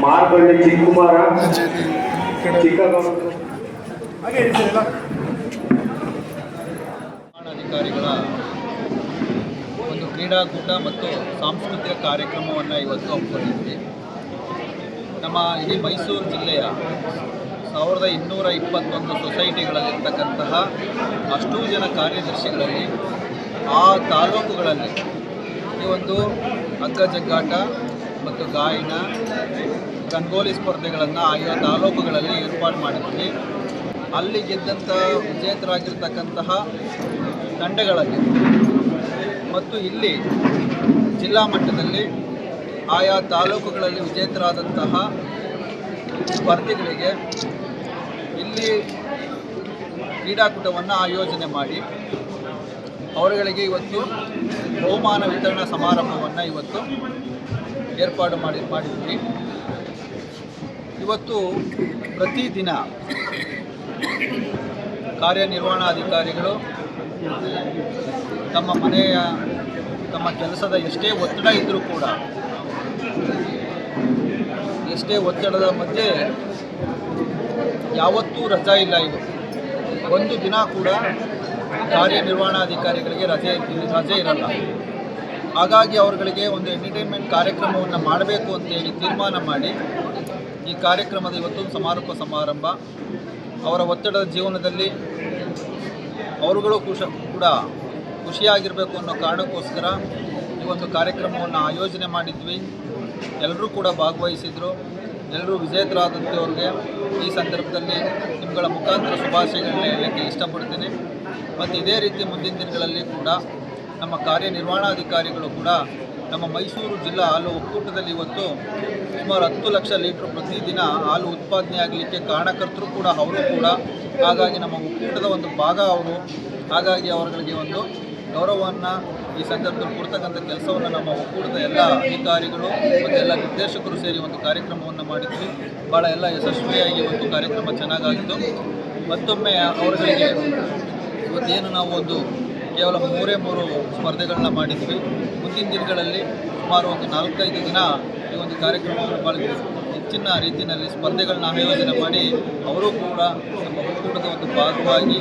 ಮಾನ್ಯ ಚಿಕ್ಕುಮಾರ ಅಧಿಕಾರಿಗಳ ಒಂದು ಕ್ರೀಡಾಕೂಟ ಮತ್ತು ಸಾಂಸ್ಕೃತಿಕ ಕಾರ್ಯಕ್ರಮವನ್ನು ಇವತ್ತು ಹಮ್ಮಿಕೊಂಡಿದ್ವಿ ನಮ್ಮ ಇಡೀ ಮೈಸೂರು ಜಿಲ್ಲೆಯ ಸಾವಿರದ ಇನ್ನೂರ ಇಪ್ಪತ್ತೊಂದು ಸೊಸೈಟಿಗಳಲ್ಲಿರ್ತಕ್ಕಂತಹ ಅಷ್ಟೂ ಜನ ಕಾರ್ಯದರ್ಶಿಗಳಲ್ಲಿ ಆ ತಾಲೂಕುಗಳಲ್ಲಿ ಈ ಒಂದು ಹಗ್ಗ ಜಗ್ಗಾಟ ಮತ್ತು ಗಾಯನ ರಂಗೋಲಿ ಸ್ಪರ್ಧೆಗಳನ್ನು ಆಯಾ ತಾಲೂಕುಗಳಲ್ಲಿ ಏರ್ಪಾಡು ಮಾಡಿದ್ವಿ. ಅಲ್ಲಿ ಗೆದ್ದಂಥ ವಿಜೇತರಾಗಿರ್ತಕ್ಕಂತಹ ತಂಡಗಳಲ್ಲಿ ಮತ್ತು ಇಲ್ಲಿ ಜಿಲ್ಲಾ ಮಟ್ಟದಲ್ಲಿ ಆಯಾ ತಾಲೂಕುಗಳಲ್ಲಿ ವಿಜೇತರಾದಂತಹ ಸ್ಪರ್ಧಿಗಳಿಗೆ ಇಲ್ಲಿ ಕ್ರೀಡಾಕೂಟವನ್ನು ಆಯೋಜನೆ ಮಾಡಿ ಅವರುಗಳಿಗೆ ಇವತ್ತು ಬಹುಮಾನ ವಿತರಣಾ ಸಮಾರಂಭವನ್ನು ಇವತ್ತು ಏರ್ಪಾಡು ಮಾಡಿ ಮಾಡಿದ್ವಿ. ಇವತ್ತು ಪ್ರತಿದಿನ ಕಾರ್ಯನಿರ್ವಹಣಾಧಿಕಾರಿಗಳು ತಮ್ಮ ಮನೆಯ, ತಮ್ಮ ಕೆಲಸದ ಎಷ್ಟೇ ಒತ್ತಡ ಇದ್ದರೂ ಕೂಡ, ಎಷ್ಟೇ ಒತ್ತಡದ ಮಧ್ಯೆ ಯಾವತ್ತೂ ರಜಾ ಇಲ್ಲ ಇದು. ಒಂದು ದಿನ ಕೂಡ ಕಾರ್ಯನಿರ್ವಹಣಾಧಿಕಾರಿಗಳಿಗೆ ರಜೆ ರಜೆ ಇರಲ್ಲ. ಹಾಗಾಗಿ ಅವರುಗಳಿಗೆ ಒಂದು ಎಂಟರ್ಟೈನ್ಮೆಂಟ್ ಕಾರ್ಯಕ್ರಮವನ್ನು ಮಾಡಬೇಕು ಅಂತೇಳಿ ತೀರ್ಮಾನ ಮಾಡಿ ಈ ಕಾರ್ಯಕ್ರಮದ ಇವತ್ತು ಸಮಾರೋಪ ಸಮಾರಂಭ. ಅವರ ಒತ್ತಡದ ಜೀವನದಲ್ಲಿ ಅವರುಗಳು ಖುಷ ಕೂಡ ಖುಷಿಯಾಗಿರಬೇಕು ಅನ್ನೋ ಕಾರಣಕ್ಕೋಸ್ಕರ ಈ ಒಂದು ಕಾರ್ಯಕ್ರಮವನ್ನು ಆಯೋಜನೆ ಮಾಡಿದ್ವಿ. ಎಲ್ಲರೂ ಕೂಡ ಭಾಗವಹಿಸಿದರು. ಎಲ್ಲರೂ ವಿಜೇತರಾದಂಥವ್ರಿಗೆ ಈ ಸಂದರ್ಭದಲ್ಲಿ ನಿಮ್ಮಗಳ ಮುಖಾಂತರ ಶುಭಾಶಯಗಳನ್ನ ಹೇಳಲಿಕ್ಕೆ ಇಷ್ಟಪಡ್ತೀನಿ. ಮತ್ತು ಇದೇ ರೀತಿ ಮುಂದಿನ ದಿನಗಳಲ್ಲಿ ಕೂಡ ನಮ್ಮ ಕಾರ್ಯನಿರ್ವಹಣಾಧಿಕಾರಿಗಳು ಕೂಡ ನಮ್ಮ ಮೈಸೂರು ಜಿಲ್ಲಾ ಹಾಲು ಒಕ್ಕೂಟದಲ್ಲಿ ಇವತ್ತು ಸುಮಾರು ಹತ್ತು ಲಕ್ಷ ಲೀಟ್ರ್ ಪ್ರತಿದಿನ ಹಾಲು ಉತ್ಪಾದನೆ ಆಗಲಿಕ್ಕೆ ಕಾರಣಕರ್ತರು ಕೂಡ ಅವರು ಕೂಡ. ಹಾಗಾಗಿ ನಮ್ಮ ಒಕ್ಕೂಟದ ಒಂದು ಭಾಗ ಅವರು. ಹಾಗಾಗಿ ಅವರುಗಳಿಗೆ ಒಂದು ಗೌರವವನ್ನು ಈ ಸಂದರ್ಭದಲ್ಲಿ ಕೊಡ್ತಕ್ಕಂಥ ಕೆಲಸವನ್ನು ನಮ್ಮ ಒಕ್ಕೂಟದ ಎಲ್ಲ ಅಧಿಕಾರಿಗಳು ಮತ್ತು ಎಲ್ಲ ನಿರ್ದೇಶಕರು ಸೇರಿ ಒಂದು ಕಾರ್ಯಕ್ರಮವನ್ನು ಮಾಡಿದ್ವಿ. ಭಾಳ ಎಲ್ಲ ಯಶಸ್ವಿಯಾಗಿ ಒಂದು ಕಾರ್ಯಕ್ರಮ ಚೆನ್ನಾಗಾಗಿತ್ತು. ಮತ್ತೊಮ್ಮೆ ಅವರುಗಳಿಗೆ ಇವತ್ತೇನು ನಾವು ಒಂದು ಕೇವಲ ಮೂರೇ ಮೂರು ಸ್ಪರ್ಧೆಗಳನ್ನ ಮಾಡಿದ್ವಿ. ಮುಂದಿನ ದಿನಗಳಲ್ಲಿ ಸುಮಾರು ಒಂದು ನಾಲ್ಕೈದು ದಿನ ಈ ಒಂದು ಕಾರ್ಯಕ್ರಮವನ್ನು ಪಾಲಿಸಿ ಹೆಚ್ಚಿನ ರೀತಿಯಲ್ಲಿ ಸ್ಪರ್ಧೆಗಳನ್ನ ಆಯೋಜನೆ ಮಾಡಿ, ಅವರು ಕೂಡ ನಮ್ಮ ಒಕ್ಕೂಟದ ಒಂದು ಭಾಗವಾಗಿ